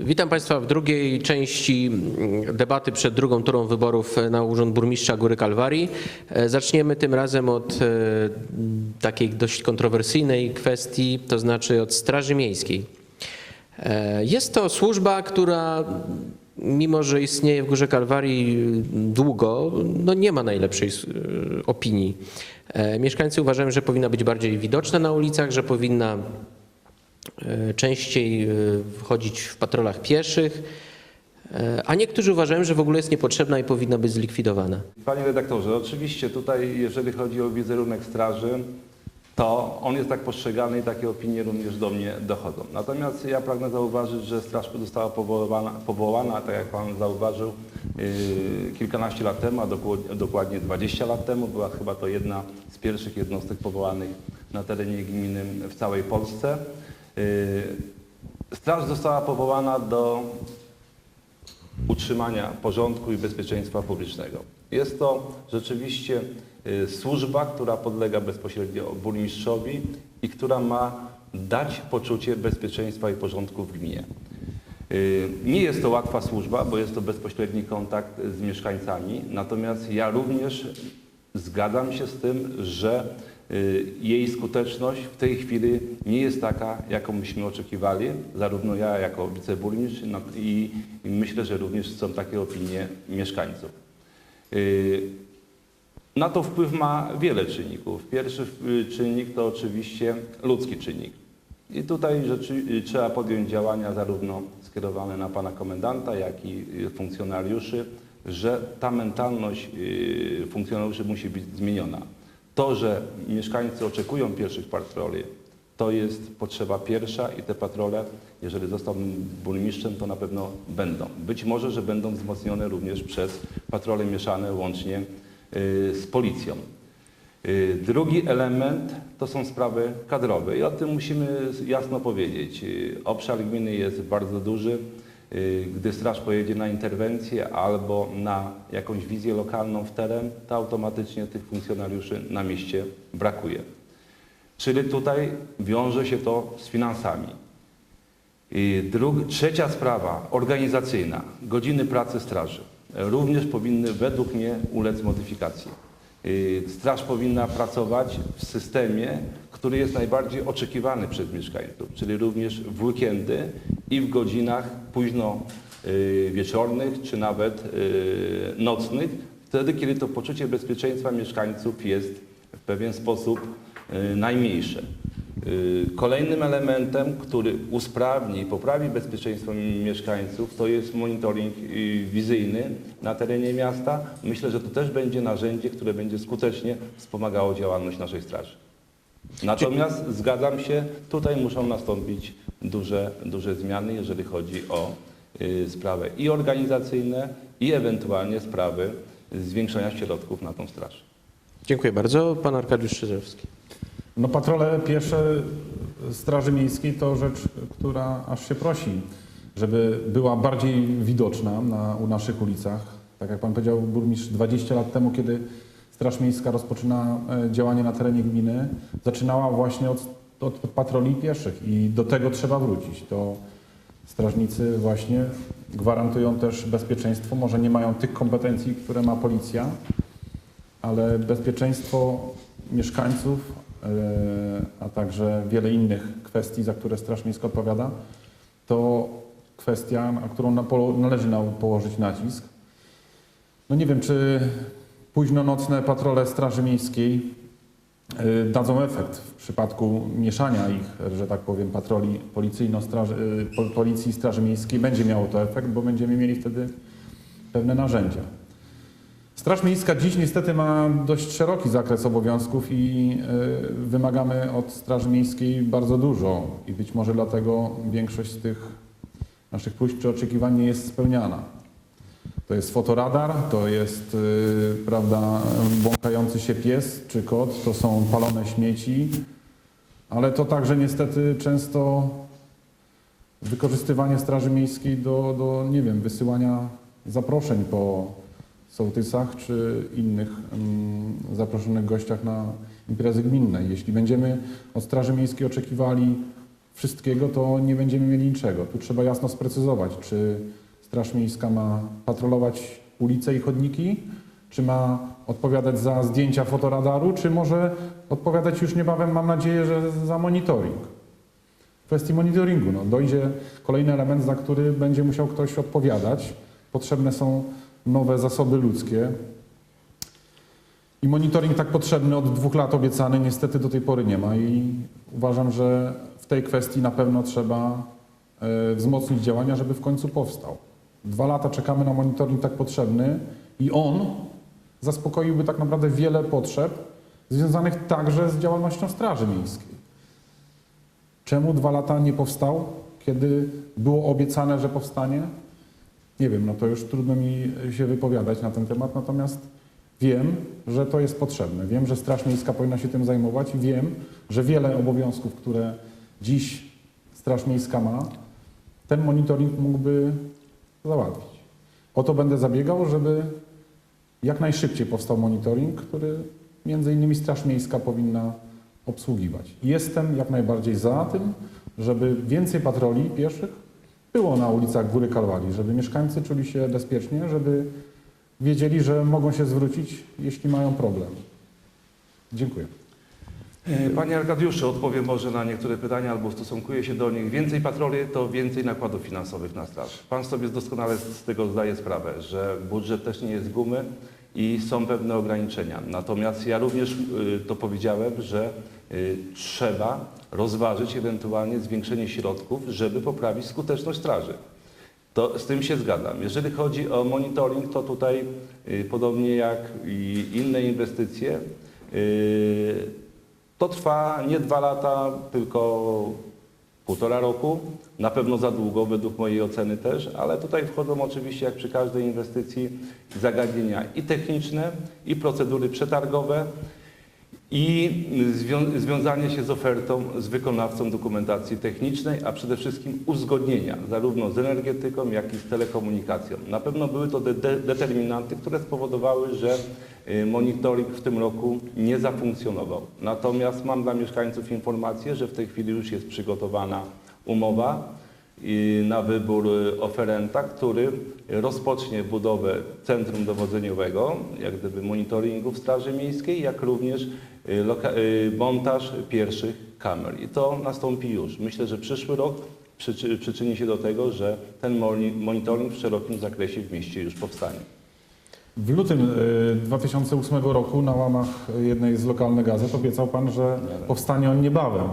Witam Państwa w drugiej części mm, debaty przed drugą turą wyborów na Urząd Burmistrza Góry Kalwarii. E, Zaczniemy tym razem od e, takiej dość kontrowersyjnej kwestii, to znaczy od Straży Miejskiej. E, Jest to służba, która mimo, że istnieje w Górze Kalwarii długo, no nie ma najlepszej e, opinii. E, Mieszkańcy uważają, że powinna być bardziej widoczna na ulicach, że powinna e, częściej e, wchodzić w patrolach pieszych, e, a niektórzy uważają, że w ogóle jest niepotrzebna i powinna być zlikwidowana. Panie redaktorze, oczywiście tutaj, jeżeli chodzi o wizerunek straży, to on jest tak postrzegany i takie opinie również do mnie dochodzą. Natomiast ja pragnę zauważyć, że straż została powołana, powołana tak jak Pan zauważył, yy, kilkanaście lat temu, a dokładnie 20 lat temu. Była chyba to jedna z pierwszych jednostek powołanych na terenie gminy w całej Polsce. Yy, Straż została powołana do utrzymania porządku i bezpieczeństwa publicznego. Jest to rzeczywiście y, służba, która podlega bezpośrednio burmistrzowi i która ma dać poczucie bezpieczeństwa i porządku w gminie. Y, Nie jest to łatwa służba, bo jest to bezpośredni kontakt z mieszkańcami, natomiast ja również zgadzam się z tym, że y, jej skuteczność w tej chwili nie jest taka, jaką byśmy oczekiwali, zarówno ja jako wiceburmistrz no i, myślę, że również są takie opinie mieszkańców. Y, Na to wpływ ma wiele czynników. Pierwszy y, czynnik to oczywiście ludzki czynnik. I tutaj rzeczy, y, trzeba podjąć działania zarówno skierowane na pana komendanta, jak i y, funkcjonariuszy, że ta mentalność y, funkcjonariuszy musi być zmieniona. To, że mieszkańcy oczekują pierwszych patroli, to jest potrzeba pierwsza i te patrole, jeżeli zostałbym burmistrzem, to na pewno będą. Być może, że będą wzmocnione również przez patrole mieszane łącznie y, z policją. Y, Drugi element to są sprawy kadrowe i o tym musimy jasno powiedzieć. Y, Obszar gminy jest bardzo duży. Y, Gdy straż pojedzie na interwencję albo na jakąś wizję lokalną w teren, to automatycznie tych funkcjonariuszy na mieście brakuje. Czyli tutaj wiąże się to z finansami. Drug, trzecia sprawa, organizacyjna. Godziny pracy straży również powinny według mnie ulec modyfikacji. Y, Straż powinna pracować w systemie, który jest najbardziej oczekiwany przez mieszkańców, czyli również w weekendy i w godzinach późno y, wieczornych czy nawet y, nocnych, wtedy kiedy to poczucie bezpieczeństwa mieszkańców jest w pewien sposób y, najmniejsze. Kolejnym elementem, który usprawni i poprawi bezpieczeństwo mieszkańców, to jest monitoring wizyjny na terenie miasta. Myślę, że to też będzie narzędzie, które będzie skutecznie wspomagało działalność naszej straży. Natomiast zgadzam się, tutaj muszą nastąpić duże, duże zmiany, jeżeli chodzi o y, sprawy i organizacyjne, i ewentualnie sprawy zwiększenia środków na tą straż. Dziękuję bardzo. Pan Arkadiusz Szydzewski. No patrole piesze Straży Miejskiej to rzecz, która aż się prosi, żeby była bardziej widoczna na, u naszych ulicach. Tak jak Pan powiedział, burmistrz 20 lat temu, kiedy Straż Miejska rozpoczyna e, działanie na terenie gminy, zaczynała właśnie od, od patroli pieszych i do tego trzeba wrócić. To strażnicy właśnie gwarantują też bezpieczeństwo. Może nie mają tych kompetencji, które ma policja, ale bezpieczeństwo mieszkańców, e, a także wiele innych kwestii, za które Straż Miejska odpowiada, to kwestia, na którą należy położyć nacisk. No nie wiem, czy późno nocne patrole Straży Miejskiej e, dadzą efekt w przypadku mieszania ich, że tak powiem, patroli e, pol- policji Straży Miejskiej będzie miało to efekt, bo będziemy mieli wtedy pewne narzędzia. Straż Miejska dziś niestety ma dość szeroki zakres obowiązków i y, wymagamy od Straży Miejskiej bardzo dużo i być może dlatego większość z tych naszych próśb czy oczekiwań nie jest spełniana. To jest fotoradar, to jest y, prawda, błąkający się pies czy kot, to są palone śmieci, ale to także niestety często wykorzystywanie Straży Miejskiej do, do nie wiem, wysyłania zaproszeń po sołtysach czy innych mm, zaproszonych gościach na imprezy gminne. Jeśli będziemy od Straży Miejskiej oczekiwali wszystkiego, to nie będziemy mieli niczego. Tu trzeba jasno sprecyzować, czy Straż Miejska ma patrolować ulice i chodniki, czy ma odpowiadać za zdjęcia fotoradaru, czy może odpowiadać już niebawem, mam nadzieję, że za monitoring. W kwestii monitoringu no, dojdzie kolejny element, za który będzie musiał ktoś odpowiadać. Potrzebne są nowe zasoby ludzkie. I monitoring tak potrzebny od dwóch lat obiecany niestety do tej pory nie ma i uważam, że w tej kwestii na pewno trzeba e, wzmocnić działania, żeby w końcu powstał. Dwa lata czekamy na monitoring tak potrzebny i on zaspokoiłby tak naprawdę wiele potrzeb związanych także z działalnością Straży Miejskiej. Czemu dwa lata nie powstał, kiedy było obiecane, że powstanie? Nie wiem, no to już trudno mi się wypowiadać na ten temat, natomiast wiem, że to jest potrzebne. Wiem, że Straż Miejska powinna się tym zajmować i wiem, że wiele obowiązków, które dziś Straż Miejska ma, ten monitoring mógłby załatwić. O to będę zabiegał, żeby jak najszybciej powstał monitoring, który między innymi Straż Miejska powinna obsługiwać. Jestem jak najbardziej za tym, żeby więcej patroli pieszych było na ulicach Góry Kalwarii, żeby mieszkańcy czuli się bezpiecznie, żeby wiedzieli, że mogą się zwrócić, jeśli mają problem. Dziękuję. E, Panie Arkadiuszu, odpowiem może na niektóre pytania albo ustosunkuję się do nich. Więcej patroli to więcej nakładów finansowych na straż. Pan sobie doskonale z tego zdaje sprawę, że budżet też nie jest gumy i są pewne ograniczenia. Natomiast ja również y, to powiedziałem, że y, trzeba rozważyć ewentualnie zwiększenie środków, żeby poprawić skuteczność straży. To z tym się zgadzam. Jeżeli chodzi o monitoring, to tutaj y, podobnie jak i inne inwestycje, to trwa nie dwa lata, tylko półtora roku. Na pewno za długo, według mojej oceny też, ale tutaj wchodzą oczywiście, jak przy każdej inwestycji, zagadnienia i techniczne, i procedury przetargowe, i zwią- związanie się z ofertą, z wykonawcą dokumentacji technicznej, a przede wszystkim uzgodnienia zarówno z energetyką, jak i z telekomunikacją. Na pewno były to de- de- determinanty, które spowodowały, że monitoring w tym roku nie zafunkcjonował. Natomiast mam dla mieszkańców informację, że w tej chwili już jest przygotowana umowa i na wybór y, oferenta, który rozpocznie budowę centrum dowodzeniowego, jak gdyby monitoringu w Straży Miejskiej, jak również y, y, montaż pierwszych kamer. I to nastąpi już. Myślę, że przyszły rok przyczy- przyczyni się do tego, że ten moni- monitoring w szerokim zakresie w mieście już powstanie. W lutym y, 2008 roku na łamach jednej z lokalnych gazet obiecał Pan, że powstanie on niebawem.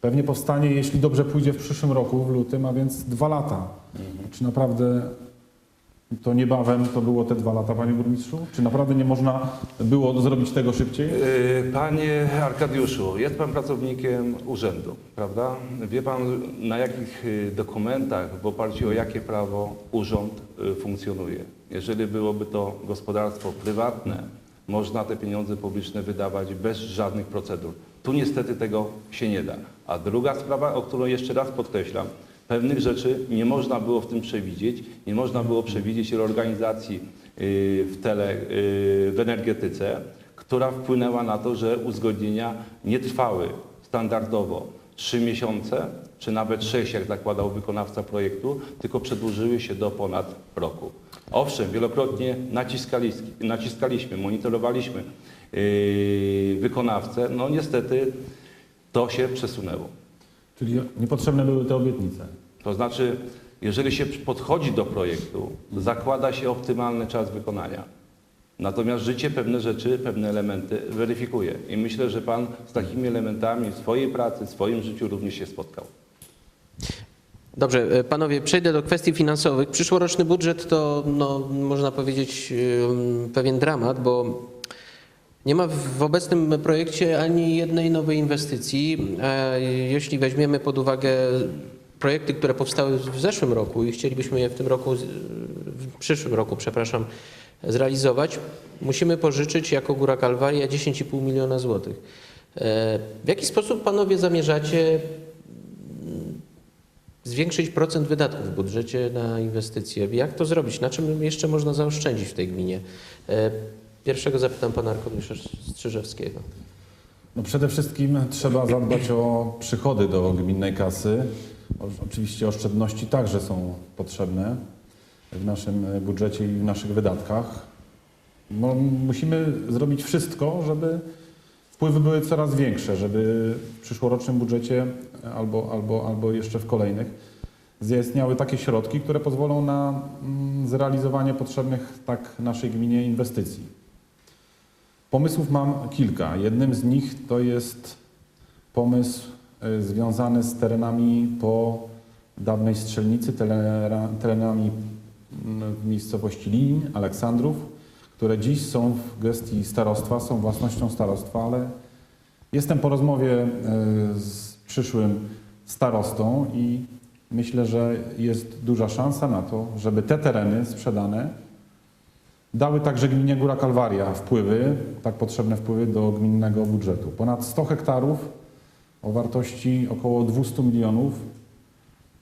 Pewnie powstanie, jeśli dobrze pójdzie w przyszłym roku, w lutym, a więc dwa lata. Czy naprawdę to niebawem to było te dwa lata, Panie Burmistrzu? Czy naprawdę nie można było zrobić tego szybciej? Yy, Panie Arkadiuszu, jest Pan pracownikiem urzędu, prawda? Wie Pan na jakich y, dokumentach, w oparciu o jakie prawo urząd y, funkcjonuje. Jeżeli byłoby to gospodarstwo prywatne, można te pieniądze publiczne wydawać bez żadnych procedur. Tu niestety tego się nie da. A druga sprawa, o którą jeszcze raz podkreślam, pewnych rzeczy nie można było w tym przewidzieć, nie można było przewidzieć reorganizacji yy, w, tele, yy, w energetyce, która wpłynęła na to, że uzgodnienia nie trwały standardowo 3 miesiące, czy nawet 6, jak zakładał wykonawca projektu, tylko przedłużyły się do ponad roku. Owszem, wielokrotnie naciskaliśmy, monitorowaliśmy yy, wykonawcę, no niestety to się przesunęło. Czyli niepotrzebne były te obietnice. To znaczy, jeżeli się podchodzi do projektu, zakłada się optymalny czas wykonania. Natomiast życie pewne rzeczy, pewne elementy weryfikuje. I myślę, że Pan z takimi elementami w swojej pracy, w swoim życiu również się spotkał. Dobrze, e, panowie, przejdę do kwestii finansowych. Przyszłoroczny budżet to, no, można powiedzieć, ym, pewien dramat, bo nie ma w obecnym projekcie ani jednej nowej inwestycji. E, Jeśli weźmiemy pod uwagę projekty, które powstały w zeszłym roku i chcielibyśmy je w tym roku, w przyszłym roku, przepraszam, zrealizować, musimy pożyczyć jako Góra Kalwaria 10,5 miliona złotych. E, W jaki sposób panowie zamierzacie zwiększyć procent wydatków w budżecie na inwestycje. Jak to zrobić? Na czym jeszcze można zaoszczędzić w tej gminie? Pierwszego zapytam pana Arkadiusza Strzyżewskiego. No przede wszystkim trzeba zadbać o przychody do gminnej kasy. Oczywiście oszczędności także są potrzebne w naszym budżecie i w naszych wydatkach. No, musimy zrobić wszystko, żeby wpływy były coraz większe, żeby w przyszłorocznym budżecie albo, albo, albo jeszcze w kolejnych zaistniały takie środki, które pozwolą na mm, zrealizowanie potrzebnych tak naszej gminie inwestycji. Pomysłów mam kilka. Jednym z nich to jest pomysł y, związany z terenami po dawnej strzelnicy, terenami mm, w miejscowości Lin, Aleksandrów, które dziś są w gestii starostwa, są własnością starostwa, ale jestem po rozmowie y, z przyszłym starostą i myślę, że jest duża szansa na to, żeby te tereny sprzedane dały także gminie Góra Kalwaria wpływy, tak potrzebne wpływy do gminnego budżetu. Ponad 100 hektarów o wartości około 200 milionów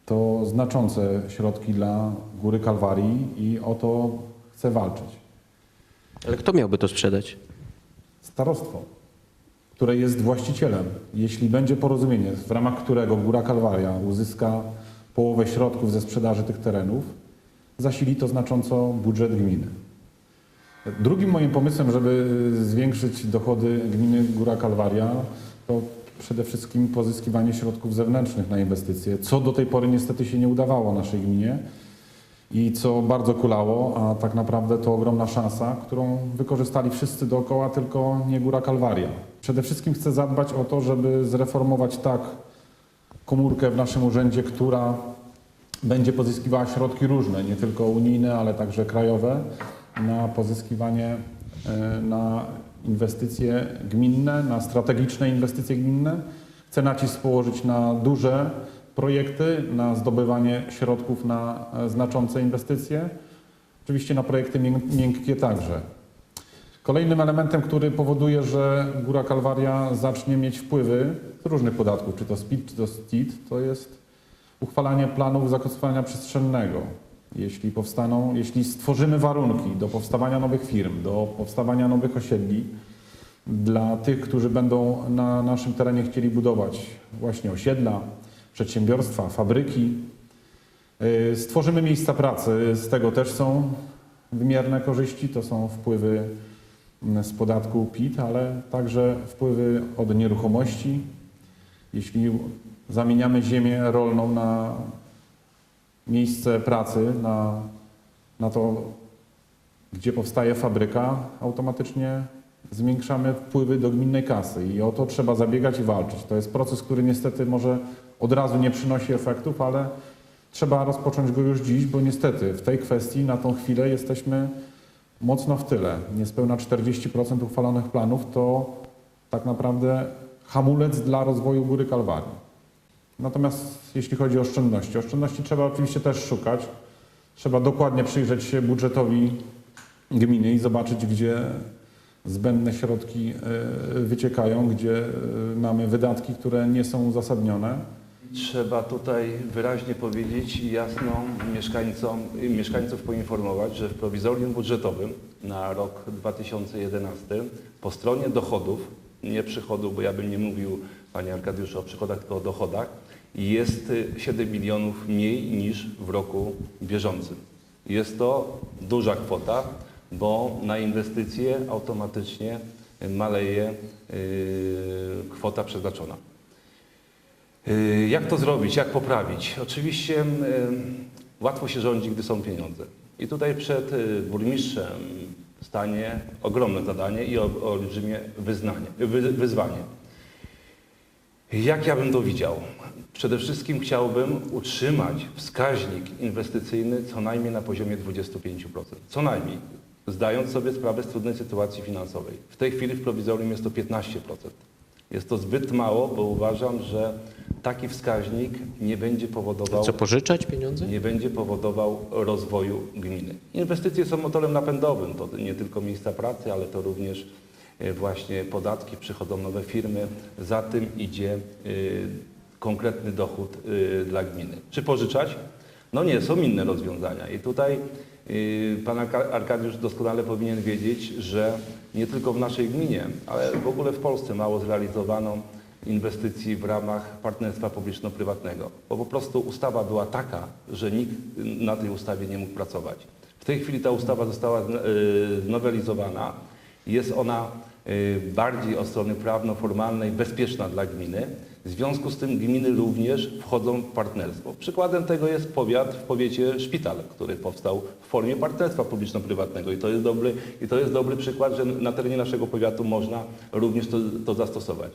to znaczące środki dla Góry Kalwarii i o to chcę walczyć. Ale kto miałby to sprzedać? Starostwo, które jest właścicielem, jeśli będzie porozumienie, w ramach którego Góra Kalwaria uzyska połowę środków ze sprzedaży tych terenów, zasili to znacząco budżet gminy. Drugim moim pomysłem, żeby zwiększyć dochody gminy Góra Kalwaria, to przede wszystkim pozyskiwanie środków zewnętrznych na inwestycje, co do tej pory niestety się nie udawało naszej gminie i co bardzo kulało, a tak naprawdę to ogromna szansa, którą wykorzystali wszyscy dookoła, tylko nie Góra Kalwaria. Przede wszystkim chcę zadbać o to, żeby zreformować tak komórkę w naszym urzędzie, która będzie pozyskiwała środki różne, nie tylko unijne, ale także krajowe, na pozyskiwanie, e, na inwestycje gminne, na strategiczne inwestycje gminne. Chcę nacisk położyć na duże projekty, na zdobywanie środków na e, znaczące inwestycje, oczywiście na projekty mięk- miękkie także. Kolejnym elementem, który powoduje, że Góra Kalwaria zacznie mieć wpływy z różnych podatków, czy to SPIT, czy to STIT, to jest uchwalanie planów zagospodarowania przestrzennego. Jeśli powstaną, jeśli stworzymy warunki do powstawania nowych firm, do powstawania nowych osiedli dla tych, którzy będą na naszym terenie chcieli budować właśnie osiedla, przedsiębiorstwa, fabryki, yy, stworzymy miejsca pracy, z tego też są wymierne korzyści, to są wpływy mm, z podatku PIT, ale także wpływy od nieruchomości. Jeśli zamieniamy ziemię rolną na miejsce pracy, na, na to, gdzie powstaje fabryka, automatycznie zwiększamy wpływy do gminnej kasy i o to trzeba zabiegać i walczyć. To jest proces, który niestety może od razu nie przynosi efektów, ale trzeba rozpocząć go już dziś, bo niestety w tej kwestii na tą chwilę jesteśmy mocno w tyle. Niespełna 40% uchwalonych planów to tak naprawdę hamulec dla rozwoju Góry Kalwarii. Natomiast jeśli chodzi o oszczędności, oszczędności trzeba oczywiście też szukać. Trzeba dokładnie przyjrzeć się budżetowi gminy i zobaczyć, gdzie zbędne środki e, wyciekają, gdzie e, mamy wydatki, które nie są uzasadnione. Trzeba tutaj wyraźnie powiedzieć i jasno mieszkańcom, mieszkańców poinformować, że w prowizorium budżetowym na rok 2011 po stronie dochodów, nie przychodów, bo ja bym nie mówił, Panie Arkadiuszu, o przychodach, tylko o dochodach, jest y, 7 milionów mniej niż w roku bieżącym. Jest to duża kwota, bo na inwestycje automatycznie maleje y, kwota przeznaczona. Y, Jak to zrobić, jak poprawić? Oczywiście y, łatwo się rządzi, gdy są pieniądze. I tutaj przed burmistrzem stanie ogromne zadanie i olbrzymie wyznanie, wy, wyzwanie. Jak ja bym to widział? Przede wszystkim chciałbym utrzymać wskaźnik inwestycyjny co najmniej na poziomie 25%. Co najmniej, zdając sobie sprawę z trudnej sytuacji finansowej. W tej chwili w prowizorium jest to 15%. Jest to zbyt mało, bo uważam, że taki wskaźnik nie będzie powodował Co, pożyczać pieniądze? nie będzie powodował rozwoju gminy. Inwestycje są motorem napędowym, to nie tylko miejsca pracy, ale to również e, właśnie podatki, przychodzą nowe firmy, za tym idzie e, konkretny dochód e, dla gminy. Czy pożyczać? No nie, są inne rozwiązania. I tutaj yy, pan Arka- Arkadiusz doskonale powinien wiedzieć, że nie tylko w naszej gminie, ale w ogóle w Polsce mało zrealizowano inwestycji w ramach partnerstwa publiczno-prywatnego. Bo po prostu ustawa była taka, że nikt na tej ustawie nie mógł pracować. W tej chwili ta ustawa została yy, znowelizowana. Jest ona y, bardziej od strony prawno-formalnej bezpieczna dla gminy. W związku z tym gminy również wchodzą w partnerstwo. Przykładem tego jest powiat w powiecie Szpital, który powstał w formie partnerstwa publiczno-prywatnego i to jest dobry, i to jest dobry przykład, że na terenie naszego powiatu można również to, to zastosować.